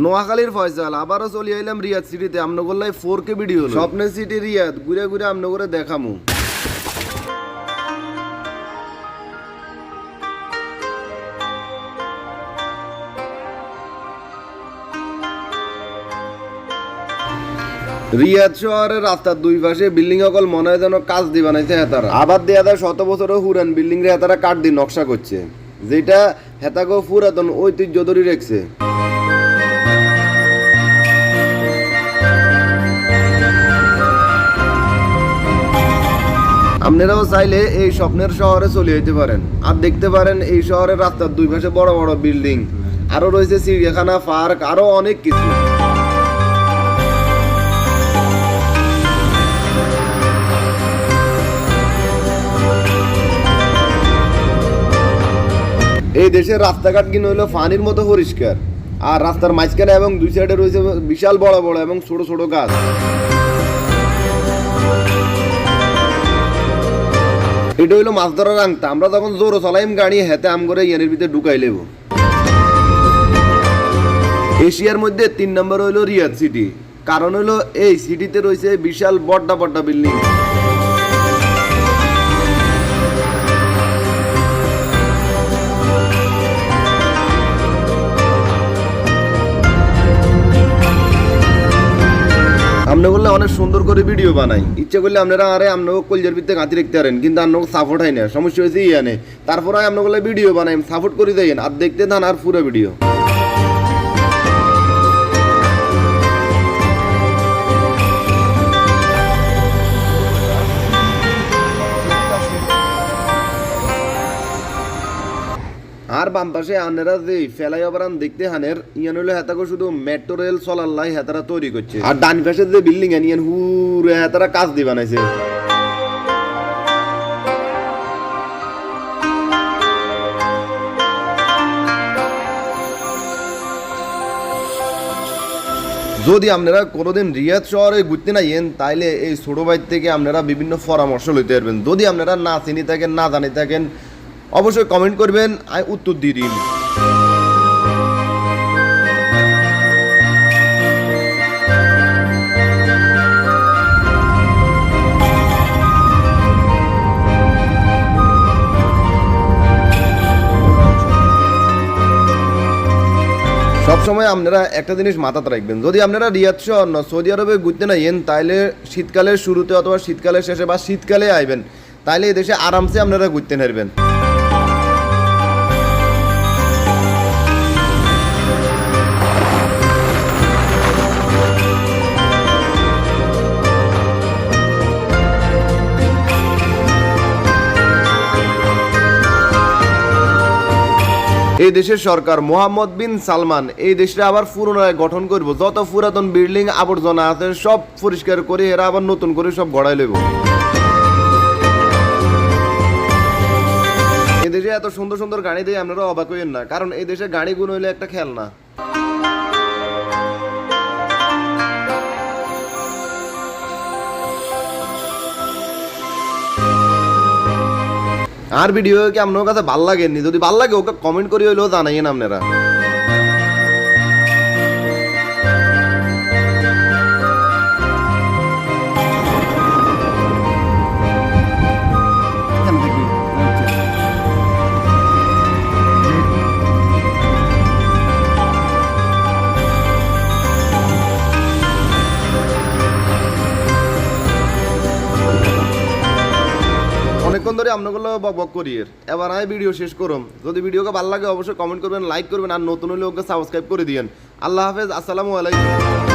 নোয়াখালীর ফয়সাল আবারও চলে আইলাম রিয়াদ সিটিতে আমনগোল্লাই ফোর কে ভিডিও স্বপ্নের সিটি রিয়াদ ঘুরে ঘুরে আমনগরে দেখামু। রিয়াদ শহরের রাস্তার দুই পাশে বিল্ডিং অকল মনে হয় যেন কাজ দিয়ে বানাইছে হেতারা। আবার দেয়া দেয় শত বছরও পুরান বিল্ডিং রে হেতারা কাঠ দিয়ে নকশা করছে। যেটা হেতাগো পুরাতন ঐতিহ্য ধরে রেখছে। আপনারাও চাইলে এই স্বপ্নের শহরে চলে যেতে পারেন। আর দেখতে পারেন এই শহরের রাস্তার দুই পাশে বড় বড় বিল্ডিং। আরও রয়েছে চিড়িয়াখানা, পার্ক আরও অনেক কিছু। এই দেশের রাস্তাঘাট কিনে হলো পানির মতো পরিষ্কার। আর রাস্তার মাঝখানে এবং দুই সাইডে রয়েছে বিশাল বড় বড় এবং ছোট ছোট গাছ। এটা হইল মাছ ধরার আংটা। আমরা তখন জোরো চলাইম গাড়ি হেতে আম করে ইয়ানের ভিতরে ঢুকাই লেব। এশিয়ার মধ্যে তিন নম্বর হইল রিয়াদ সিটি। কারণ হইল এই সিটিতে রয়েছে বিশাল বড্ডা বড্ডা বিল্ডিং। আপনি বললে অনেক সুন্দর করে ভিডিও বানাই। ইচ্ছে করলে আপনারা আরে আপনাকে কলজের ভিতরে গাঁতি রাখতে পারেন, কিন্তু আপনাকে সাপোর্ট হয় না। সমস্যা হয়েছে ইয়ানে তারপরে আপনাকে ভিডিও বানাই সাপোর্ট করে দেন, আর দেখতে থান আর পুরো ভিডিও আর বাম পাশে আনেরা যে ফেলাই অবরান দেখতে হানের, ইয়ান হলো হেতাকে শুধু মেট্রো রেল চলাল্লাই হেতারা তৈরি করছে। আর ডান পাশে যে বিল্ডিং এন ইয়ান হুরে হেতারা কাজ দিয়ে বানাইছে। যদি আপনারা কোনোদিন রিয়াদ শহরে ঘুরতে না ইয়েন তাইলে এই ছোট বাইর থেকে আপনারা বিভিন্ন পরামর্শ লইতে পারবেন। যদি আপনারা না চিনি থাকেন, না জানি থাকেন অবশ্যই কমেন্ট করবেন। আমি উত্তর দিয়ে দিন সবসময় আপনারা একটা জিনিস মাথাতে রাখবেন। যদি আপনারা রিয়াদ না সৌদি আরবে ঘুরতে না ইয়েন তাইলে শীতকালের শুরুতে অথবা শীতকালের শেষে বা শীতকালে আইবেন, তাইলে এই দেশে আরামসে আপনারা ঘুরতে নারবেন। এই দেশের সরকার মোহাম্মদ বিন সালমান এই দেশটা আবার পুনরায় গঠন করব। যত পুরাতন বিল্ডিং আবর্জনা আছে সব পরিষ্কার করে এরা আবার নতুন করে সব গড়াই লইব এদেশে দেশে এত সুন্দর সুন্দর গাড়ি দিয়ে আপনারা অবাক হইয়েন না, কারণ এই দেশে গাড়িগুলো হইলে একটা খেলনা। আর ভিডিও কি আপনার কাছে ভালো লাগেনি? যদি ভালো লাগে, ওকে কমেন্ট করি হইলেও জানাইয়েন আপনারা। অনেকক্ষণ ধরে আপনাগুলো বক বক করি। এবার আমি ভিডিও শেষ করুন যদি ভিডিওকে ভালো লাগে, অবশ্যই কমেন্ট করবেন লাইক করবেন, আর নতুন হলে ওকে সাবস্ক্রাইব করে দিয়েন। আল্লাহ হাফেজ, আসসালামু আলাইকুম।